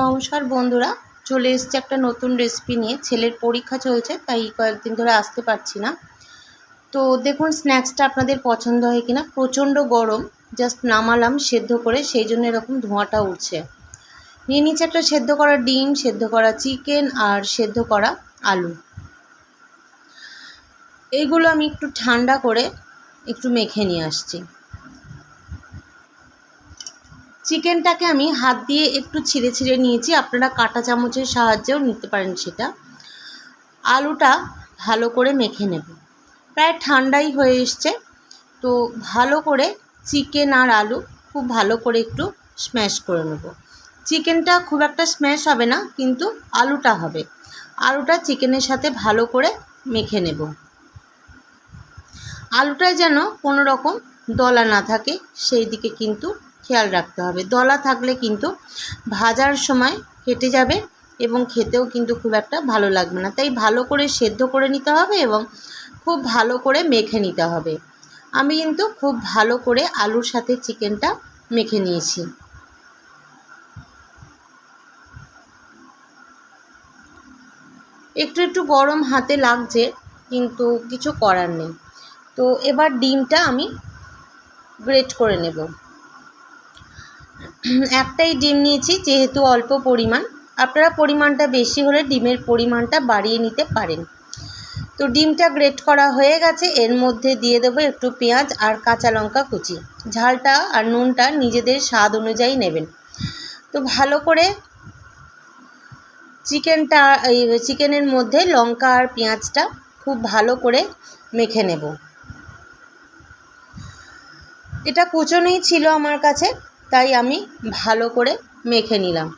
নমস্কার বন্ধুরা, চলে এসছে একটা নতুন রেসিপি নিয়ে। ছেলের পরীক্ষা চলছে, তাই কয়েকদিন ধরে আসতে পারছি না। তো দেখুন স্ন্যাক্সটা আপনাদের পছন্দ হয় কিনা? প্রচণ্ড গরম জাস্ট নামালাম সেদ্ধ করে, সেই জন্য এরকম ধোঁয়াটা উঠছে নিয়ে নিচ্ছে একটা সেদ্ধ করা ডিম, সেদ্ধ করা চিকেন আর সেদ্ধ করা আলু। এইগুলো আমি একটু ঠান্ডা করে একটু মেখে নিয়ে আসছি। চিকেনটাকে আমি হাত দিয়ে একটু ছিঁড়ে ছিঁড়ে নিয়েছি। আপনারা কাঁটা চামচের সাহায্যেও নিতে পারেন সেটা। আলুটা ভালো করে মেখে নেব। প্রায় ঠান্ডাই হয়ে এসছে। তো ভালো করে চিকেন আর আলু খুব ভালো করে একটু স্ম্যাশ করে নেব। চিকেনটা খুব একটা স্ম্যাশ হবে না, কিন্তু আলুটা হবে। আলুটা চিকেনের সাথে ভালো করে মেখে নেব। আলুটায় যেন কোনো রকম দলা না থাকে, সেই দিকে কিন্তু খেয়াল রাখতে হবে। দলা থাকলে কিন্তু ভাজার সময় কেটে যাবে এবং খেতেও কিন্তু খুব একটা ভালো লাগবে না। তাই ভালো করে সেদ্ধ করে নিতে হবে এবং খুব ভালো করে মেখে নিতে হবে। আমি কিন্তু খুব ভালো করে আলুর সাথে চিকেনটা মেখে নিয়েছি। একটু একটু গরম হাতে লাগছে, কিন্তু কিছু করার নেই। তো এবার ডিমটা আমি গ্রেট করে নেব। একটাই ডিম নিয়েছি, যেহেতু অল্প পরিমাণ। আপনারা পরিমাণটা বেশি হলে ডিমের পরিমাণটা বাড়িয়ে নিতে পারেন। তো ডিমটা গ্রেট করা হয়ে গেছে, এর মধ্যে দিয়ে দেবো একটু পেঁয়াজ আর কাঁচা লঙ্কা কুচি। ঝালটা আর নুনটা নিজেদের স্বাদ অনুযায়ী নেবেন। তো ভালো করে চিকেনটা, এই চিকেনের মধ্যে লঙ্কা আর পেঁয়াজটা খুব ভালো করে মেখে নেব। এটা কুচোনোই ছিল আমার কাছে। তাই আমি ভালো করে মেখে নিলাম।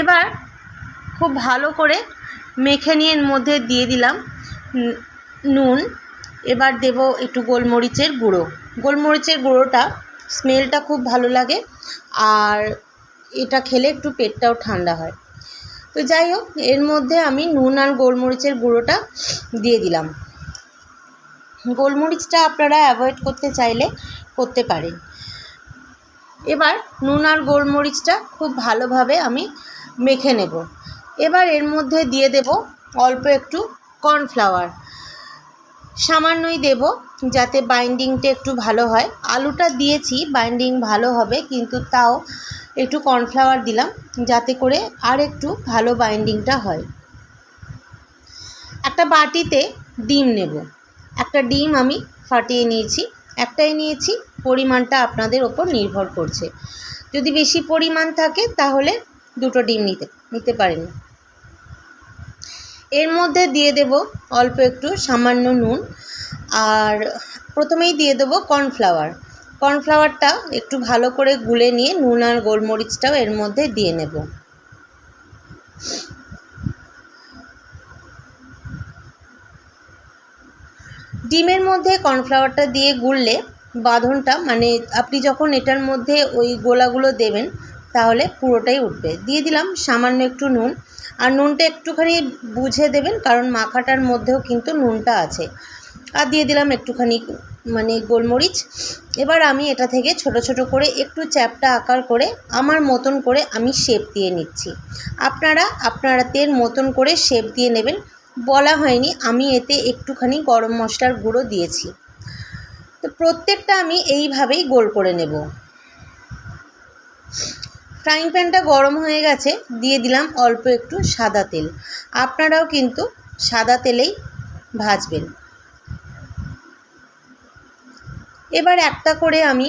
এবার খুব ভালো করে মেখে নিয়ে মধ্যে দিয়ে দিলাম নুন। এবার দেব একটু গোলমরিচের গুঁড়ো। গোলমরিচের গুঁড়োটা স্মেলটা খুব ভালো লাগে আর এটা খেলে একটু পেটটাও ঠান্ডা হয়। তো যাই হোক, এর মধ্যে আমি নুন আর গোলমরিচের গুঁড়োটা দিয়ে দিলাম। গোলমরিচটা আপনারা অ্যাভয়েড করতে চাইলে করতে পারেন এবার নুন আর গোলমরিচটা খুব ভালোভাবে আমি মেখে নেব। এবার এর মধ্যে দিয়ে দেব অল্প একটু কর্নফ্লাওয়ার। সামান্যই দেব যাতে বাইন্ডিংটা একটু ভালো হয়। আলুটা দিয়েছি, বাইন্ডিং ভালো হবে, কিন্তু তাও একটু কর্নফ্লাওয়ার দিলাম যাতে করে আর একটু ভালো বাইন্ডিংটা হয়। একটা বাটিতে ডিম নেব। একটা ডিম আমি ফাটিয়ে নিয়েছি। একটাই নিয়েছি, পরিমাণটা আপনাদের ওপর নির্ভর করছে। যদি বেশি পরিমাণ থাকে, তাহলে দুটো ডিম নিতে নিতে পারেন। এর মধ্যে দিয়ে দেব অল্প একটু সামান্য নুন, আর প্রথমেই দিয়ে দেবো কর্নফ্লাওয়ার। কর্নফ্লাওয়ারটা একটু ভালো করে গুলে নিয়ে নুন আর গোলমরিচটাও এর মধ্যে দিয়ে নেব। ডিমের মধ্যে কর্নফ্লাওয়ারটা দিয়ে গুললে বাঁধনটা মানে আপনি যখন এটার মধ্যে ওই গোলাগুলো দেবেন, তাহলে পুরোটাই উঠবে। দিয়ে দিলাম সামান্য একটু নুন। আর নুনটা একটুখানি বুঝে দেবেন, কারণ মাখাটার মধ্যেও কিন্তু নুনটা আছে। আর দিয়ে দিলাম একটুখানি মানে গোলমরিচ। এবার আমি এটা থেকে ছোট ছোট করে একটু চ্যাপটা আকার করে, আমার মতন করে আমি শেপ দিয়ে নিচ্ছি। আপনারা আপনারাদের মতন করে শেপ দিয়ে নেবেন। বলা হয়নি, আমি এতে একটুখানি গরম মশলার গুঁড়ো দিয়েছি। তো প্রত্যেকটা আমি এইভাবেই গোল করে নেব। ফ্রাইং প্যানটা গরম হয়ে গেছে, দিয়ে দিলাম অল্প একটু সাদা তেল। আপনারাও কিন্তু সাদা তেলেই ভাজবেন। এবার একটা করে আমি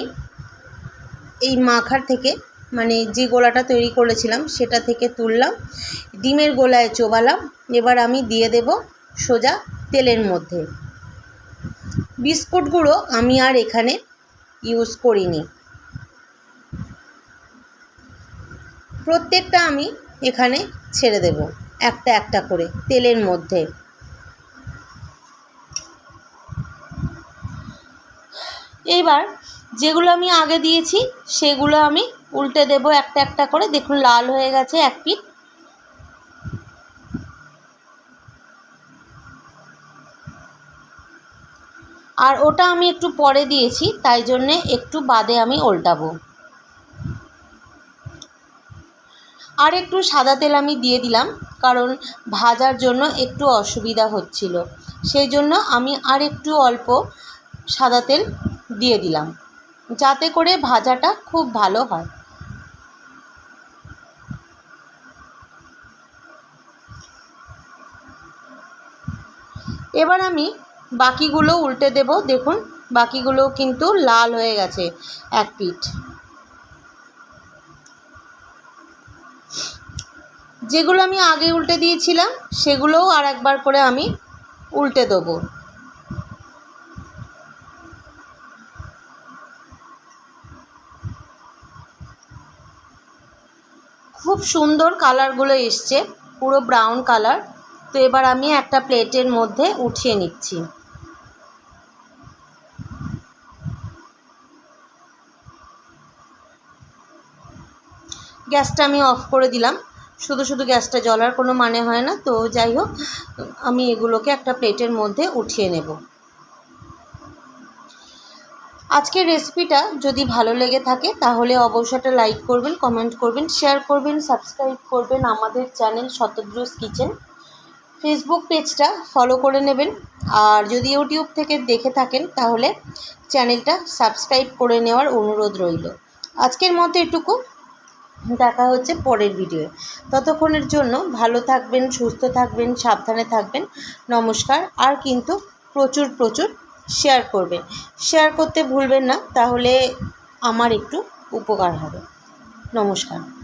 এই মাখার থেকে মানে যে গোলাটা তৈরি করেছিলাম সেটা থেকে তুললাম, ডিমের গোলায় চোবালাম, এবার আমি দিয়ে দেব সোজা তেলের মধ্যে। বিস্কুট গুঁড়ো আমি আর এখানে ইউজ করিনি। প্রত্যেকটা আমি এখানে ছেড়ে দেব, একটা একটা করে তেলের মধ্যে। এইবার যেগুলো আমি আগে দিয়েছি সেগুলো আমি উল্টে দেব একটা একটা করে। দেখুন, লাল হয়ে গেছে এক পিট আর ওটা আমি একটু পরে দিয়েছি, তাই জন্যে একটু বাদে আমি উল্টাবো আর একটু সাদা তেল আমি দিয়ে দিলাম, কারণ ভাজার জন্য একটু অসুবিধা হচ্ছিল। সেই জন্য আমি আর একটু অল্প সাদা তেল দিয়ে দিলাম, যাতে করে ভাজাটা খুব ভালো হয়। এবার আমি বাকিগুলো উল্টে দেব। দেখুন, বাকিগুলো কিন্তু লাল হয়ে গেছে এক পিঠ। যেগুলো আমি আগে উল্টে দিয়েছিলাম, সেগুলোও আর একবার করে আমি উল্টে দেবো। খুব সুন্দর কালারগুলো এসছে, পুরো ব্রাউন কালার তো এবার আমি একটা প্লেটের মধ্যে উঠিয়ে নিচ্ছি। গ্যাসটা আমি অফ করে দিলাম। শুধু শুধু গ্যাসটা জ্বলার কোনো মানে হয় না। তো যাই হোক, আমি এগুলোকে একটা প্লেটের মধ্যে উঠিয়ে নেব। আজকের রেসিপিটা যদি ভালো লেগে থাকে, তাহলে অবশ্যই একটা লাইক করবেন, কমেন্ট করবেন, শেয়ার করবেন, সাবস্ক্রাইব করবেন আমাদের চ্যানেল শতদ্রুস কিচেন। ফেসবুক পেজটা ফলো করে নেবেন। আর যদি ইউটিউব থেকে দেখে থাকেন, তাহলে চ্যানেলটা সাবস্ক্রাইব করে নেওয়ার অনুরোধ রইল। আজকের মতো এটুকু। দেখা হচ্ছে পরের ভিডিওয়ে ততক্ষণের জন্য ভালো থাকবেন, সুস্থ থাকবেন, সাবধানে থাকবেন। নমস্কার। আর কিন্তু প্রচুর প্রচুর শেয়ার করবেন। শেয়ার করতে ভুলবেন না, তাহলে আমার একটু উপকার হবে। নমস্কার।